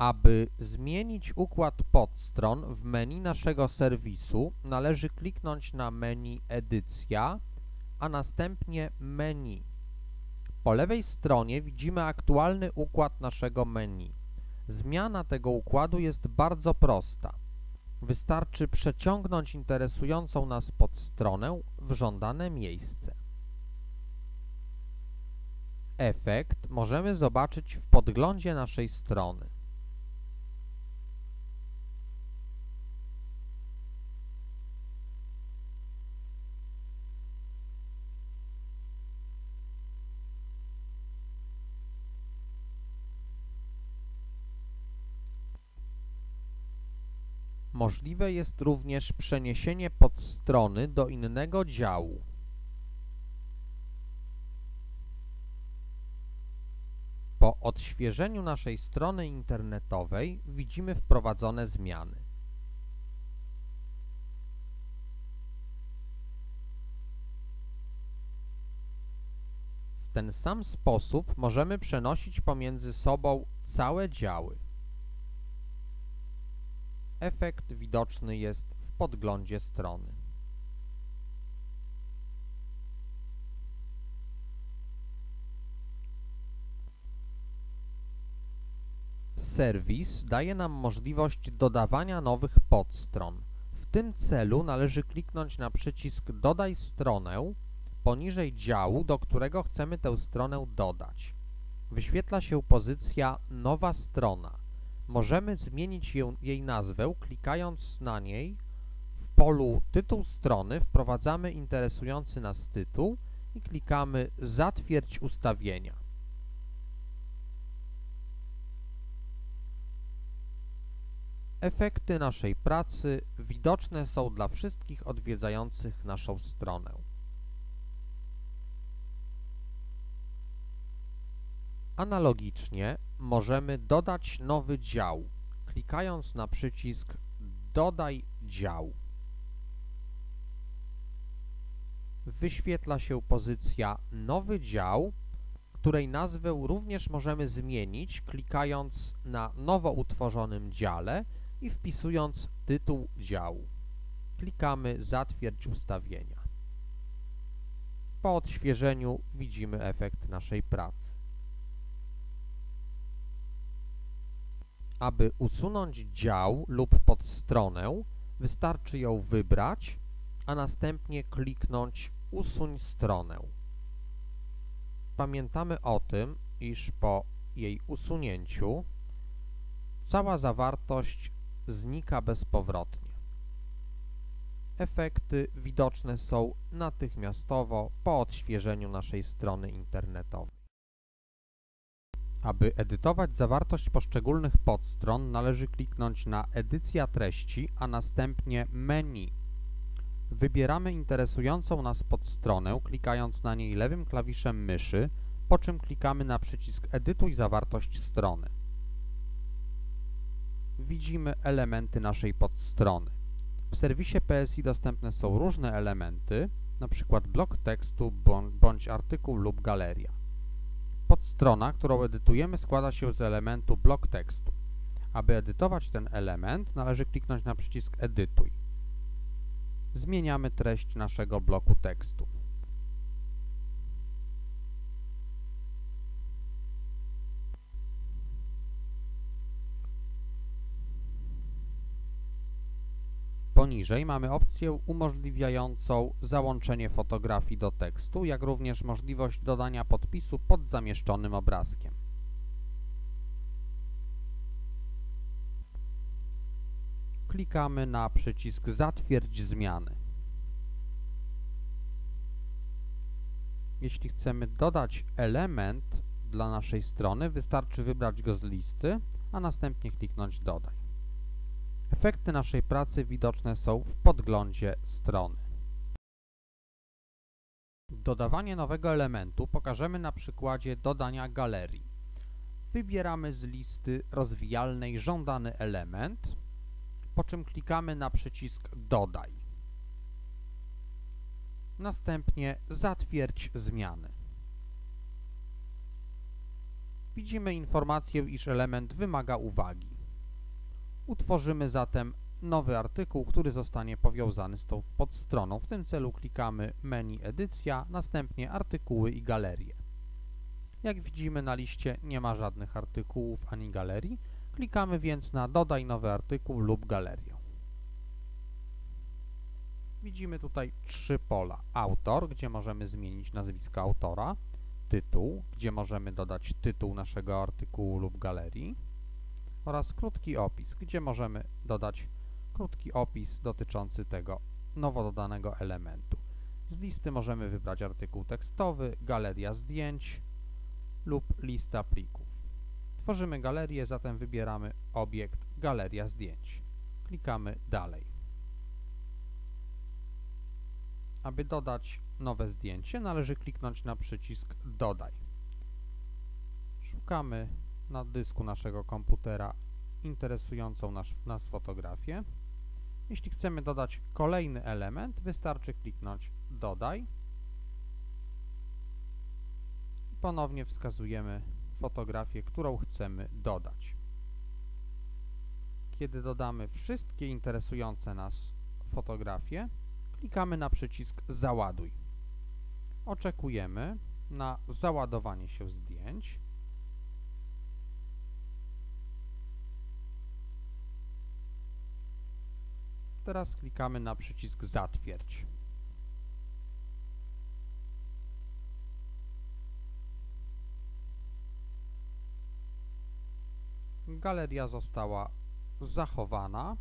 Aby zmienić układ podstron w menu naszego serwisu, należy kliknąć na menu Edycja, a następnie Menu. Po lewej stronie widzimy aktualny układ naszego menu. Zmiana tego układu jest bardzo prosta. Wystarczy przeciągnąć interesującą nas podstronę w żądane miejsce. Efekt możemy zobaczyć w podglądzie naszej strony. Możliwe jest również przeniesienie podstrony do innego działu. Po odświeżeniu naszej strony internetowej widzimy wprowadzone zmiany. W ten sam sposób możemy przenosić pomiędzy sobą całe działy. Efekt widoczny jest w podglądzie strony. Serwis daje nam możliwość dodawania nowych podstron. W tym celu należy kliknąć na przycisk Dodaj stronę poniżej działu, do którego chcemy tę stronę dodać. Wyświetla się pozycja Nowa strona. Możemy zmienić ją, jej nazwę klikając na niej w polu Tytuł strony wprowadzamy interesujący nas tytuł i klikamy Zatwierdź ustawienia. Efekty naszej pracy widoczne są dla wszystkich odwiedzających naszą stronę. Analogicznie możemy dodać nowy dział, klikając na przycisk Dodaj dział. Wyświetla się pozycja Nowy dział, której nazwę również możemy zmienić, klikając na nowo utworzonym dziale i wpisując tytuł działu. Klikamy Zatwierdź ustawienia. Po odświeżeniu widzimy efekt naszej pracy. Aby usunąć dział lub podstronę, wystarczy ją wybrać, a następnie kliknąć Usuń stronę. Pamiętamy o tym, iż po jej usunięciu cała zawartość znika bezpowrotnie. Efekty widoczne są natychmiastowo po odświeżeniu naszej strony internetowej. Aby edytować zawartość poszczególnych podstron należy kliknąć na Edycja treści, a następnie Menu. Wybieramy interesującą nas podstronę, klikając na niej lewym klawiszem myszy, po czym klikamy na przycisk Edytuj zawartość strony. Widzimy elementy naszej podstrony. W serwisie PSI dostępne są różne elementy, np. blok tekstu bądź artykuł lub galeria. Podstrona, którą edytujemy składa się z elementu blok tekstu. Aby edytować ten element należy kliknąć na przycisk Edytuj. Zmieniamy treść naszego bloku tekstu. Poniżej mamy opcję umożliwiającą załączenie fotografii do tekstu, jak również możliwość dodania podpisu pod zamieszczonym obrazkiem. Klikamy na przycisk Zatwierdź zmiany. Jeśli chcemy dodać element dla naszej strony, wystarczy wybrać go z listy, a następnie kliknąć Dodaj. Efekty naszej pracy widoczne są w podglądzie strony. Dodawanie nowego elementu pokażemy na przykładzie dodania galerii. Wybieramy z listy rozwijalnej żądany element, po czym klikamy na przycisk Dodaj. Następnie Zatwierdź zmiany. Widzimy informację, iż element wymaga uwagi. Utworzymy zatem nowy artykuł, który zostanie powiązany z tą podstroną. W tym celu klikamy menu edycja, następnie artykuły i galerie. Jak widzimy na liście nie ma żadnych artykułów ani galerii. Klikamy więc na dodaj nowy artykuł lub galerię. Widzimy tutaj trzy pola. Autor, gdzie możemy zmienić nazwisko autora, tytuł, gdzie możemy dodać tytuł naszego artykułu lub galerii oraz krótki opis, gdzie możemy dodać krótki opis dotyczący tego nowo dodanego elementu. Z listy możemy wybrać artykuł tekstowy, galeria zdjęć lub lista plików. Tworzymy galerię, zatem wybieramy obiekt Galeria zdjęć. Klikamy Dalej. Aby dodać nowe zdjęcie, należy kliknąć na przycisk Dodaj. Szukamy na dysku naszego komputera interesującą nas, nas fotografię. Jeśli chcemy dodać kolejny element, wystarczy kliknąć Dodaj. Ponownie wskazujemy fotografię, którą chcemy dodać. Kiedy dodamy wszystkie interesujące nas fotografie, klikamy na przycisk Załaduj. Oczekujemy na załadowanie się zdjęć. Teraz klikamy na przycisk Zatwierdź. Galeria została zachowana.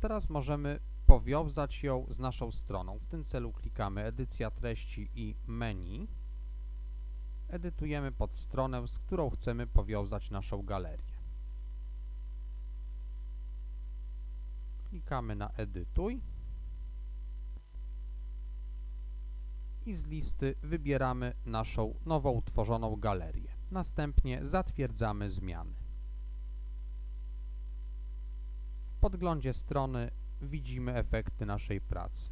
Teraz możemy powiązać ją z naszą stroną. W tym celu klikamy Edycja treści i menu. Edytujemy podstronę, z którą chcemy powiązać naszą galerię. Klikamy na Edytuj i z listy wybieramy naszą nowo utworzoną galerię. Następnie zatwierdzamy zmiany. W podglądzie strony widzimy efekty naszej pracy.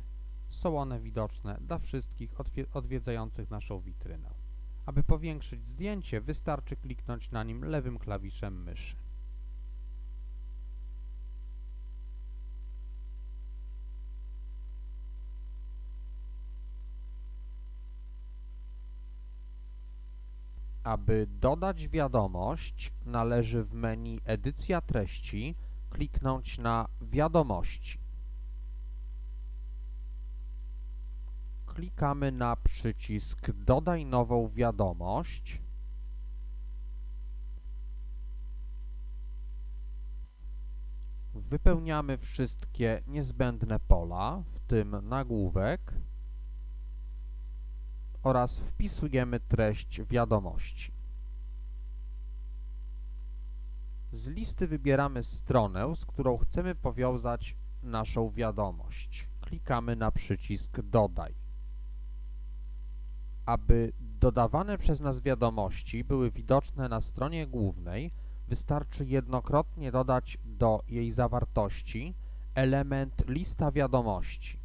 Są one widoczne dla wszystkich odwiedzających naszą witrynę. Aby powiększyć zdjęcie, wystarczy kliknąć na nim lewym klawiszem myszy. Aby dodać wiadomość, należy w menu Edycja treści kliknąć na Wiadomości. Klikamy na przycisk Dodaj nową wiadomość. Wypełniamy wszystkie niezbędne pola, w tym nagłówek oraz wpisujemy treść wiadomości. Z listy wybieramy stronę, z którą chcemy powiązać naszą wiadomość. Klikamy na przycisk Dodaj. Aby dodawane przez nas wiadomości były widoczne na stronie głównej, wystarczy jednokrotnie dodać do jej zawartości element lista wiadomości.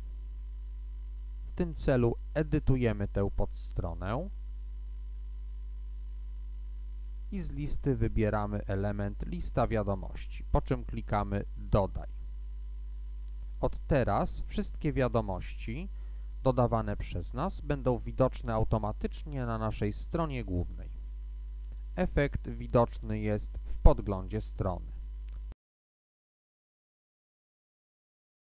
Tym celu edytujemy tę podstronę i z listy wybieramy element lista wiadomości, po czym klikamy dodaj. Od teraz wszystkie wiadomości dodawane przez nas będą widoczne automatycznie na naszej stronie głównej. Efekt widoczny jest w podglądzie strony.